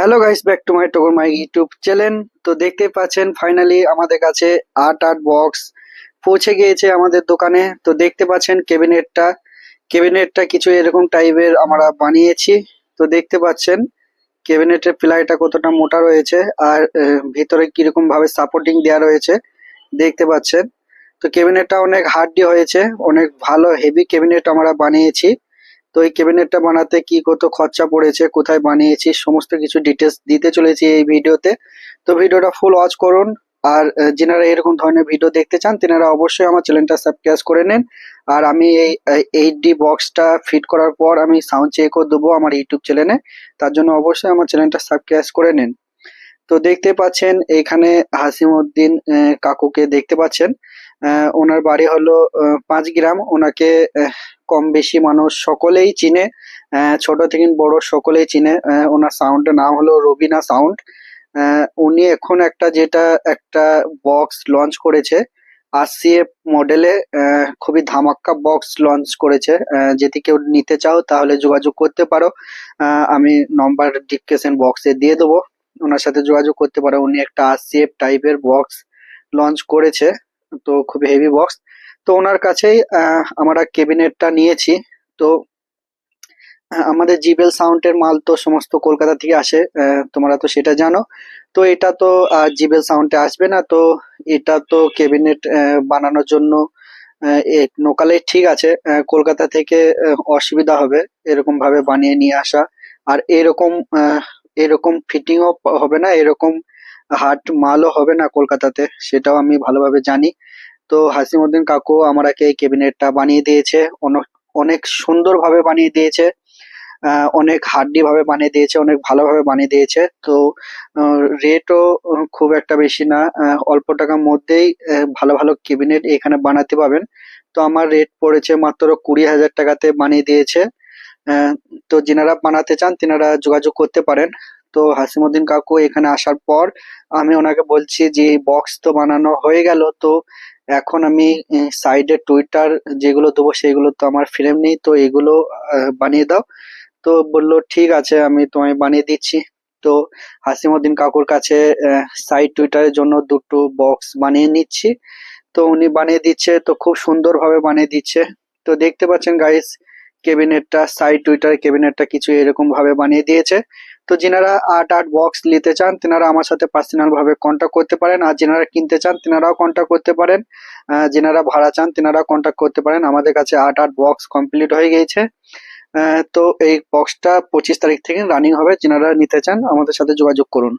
Hello guys back to my Tagar my YouTube channel তো দেখতে পাচ্ছেন ফাইনালি আমাদের কাছে আট আট বক্স পৌঁছে গিয়েছে আমাদের দোকানে। তো দেখতে পাচ্ছেন ক্যাবিনেটটা ক্যাবিনেটটা কিছু এরকম টাইপের আমরা বানিয়েছি। তো দেখতে পাচ্ছেন ক্যাবিনেটের প্লাইটা কতটা মোটা রয়েছে আর ভিতরে কীরকম ভাবে সাপোর্টিং দেওয়া রয়েছে দেখতে পাচ্ছেন। তো ক্যাবিনেটটা অনেক হার্ডি হয়েছে, অনেক ভালো হেভি ক্যাবিনেট আমরা বানিয়েছি। তো এই ক্যাবিনেটটা বানাতে কি কত খরচা পড়েছে, কোথায় বানিয়েছি, সমস্ত কিছু ডিটেলস দিতে চলেছি এই ভিডিওতে। তো ভিডিওটা ফুল ওয়াচ করুন। আর যেনারা এরকম ধরনের ভিডিও দেখতে চান, তেনারা অবশ্যই আমার চ্যানেলটা সাবস্ক্রাইব করে নেন। আর আমি এই এইট ডি বক্সটা ফিট করার পর আমি সাউন্ড চেকও দেবো আমার ইউটিউব চ্যানেলে তার জন্য অবশ্যই আমার চ্যানেলটা সাবস্ক্রাইব করে নিন। তো দেখতে পাচ্ছেন এখানে হাসিমউদ্দিন আহ, কাকুকে দেখতে পাচ্ছেন। আহ, ওনার বাড়ি হলো আহ, পাঁচ গ্রাম। ওনাকে আহ, কম বেশি মানুষ সকলেই চিনে আহ, ছোট থেকে বড় সকলেই চিনে। আহ, ওনার সাউন্ডের নাম হলো রবিনা সাউন্ড উনি এখন একটা যেটা একটা বক্স লঞ্চ করেছে। আরসিএফ মডেলে খুবই ধামাক্কা বক্স লঞ্চ করেছে। আহ, যদি কেউ নিতে চাও তাহলে যোগাযোগ করতে পারো। আহ, আমি নম্বর ডিসক্রিপশন বক্সে দিয়ে দেবো। ওনার সাথে যোগাযোগ করতে পারো। উনি একটা আরসিএফ টাইপের বক্স লঞ্চ করেছে, তো খুব হেভি বক্স তো ওনার কাছেই আমরা ক্যাবিনেটটা নিয়েছি। তো আমাদের জিবেল সাউন্ডের মাল তো সমস্ত কলকাতা থেকে আসে তোমরা তো সেটা জানো। তো এটা তো জিবেল সাউন্ডে আসবে না। তো এটা তো ক্যাবিনেট বানানোর জন্য লোকালে ঠিক আছে। কলকাতা থেকে অসুবিধা হবে এরকম ভাবে বানিয়ে নিয়ে আসা। আর এরকম এরকম ফিটিংও হবে না, এরকম হার্ড মালও হবে না কলকাতাতে, সেটাও আমি ভালোভাবে জানি। তো হাসিমুদ্দিন কাকু আমাকে এই ক্যাবিনেটটা বানিয়ে দিয়েছে, অনেক সুন্দরভাবে বানিয়ে দিয়েছে অনেক হার্ডি ভাবে বানিয়ে দিয়েছে, অনেক ভালোভাবে বানিয়ে দিয়েছে। তো রেটও খুব একটা বেশি না অল্প টাকার মধ্যেই ভালো ভালো ক্যাবিনেট এখানে বানাতে পাবেন। তো আমার রেট পড়েছে মাত্র কুড়ি হাজার টাকাতে বানিয়ে দিয়েছে। তো যিনারা বানাতে চান, তিনারা যোগাযোগ করতে পারেন। তো হাসিমুদ্দিন কাকু এখানে আসার পর আমি ওনাকে বলছি যে বক্স তো বানানো হয়ে গেল, তো এখন আমি সাইডে টুইটার যেগুলো দেবো, সেগুলো তো আমার ফ্রেম নেই, তো এগুলো বানিয়ে দাও। তো বলল, ঠিক আছে, আমি তোমায় বানিয়ে দিচ্ছি। তো হাসিমুদ্দিন কাকুর কাছে সাইড টুইটারের জন্য দুটো বক্স বানিয়ে নিচ্ছি। তো উনি বানিয়ে দিচ্ছে, তো খুব সুন্দরভাবে বানিয়ে দিচ্ছে। তো দেখতে পাচ্ছেন গাইস ক্যাবিনেটটা সাইড টুইটার ক্যাবিনেটটা কিছু এরকম ভাবে বানিয়ে দিয়েছে। তো যিনারা আট আট বক্স নিতে চান, তেনারা আমার সাথে পার্সোনাল ভাবে কন্ট্যাক্ট করতে পারেন। আর যিনারা কিনতে চান, তেনারাও কন্ট্যাক্ট করতে পারেন। যিনারা ভাড়া চান, তেনারাও কন্ট্যাক্ট করতে পারেন। আমাদের কাছে আট আট বক্স কমপ্লিট হয়ে গিয়েছে। তো এই বক্সটা পঁচিশ তারিখ থেকে রানিং হবে। যিনারা নিতে চান, আমাদের সাথে যোগাযোগ করুন।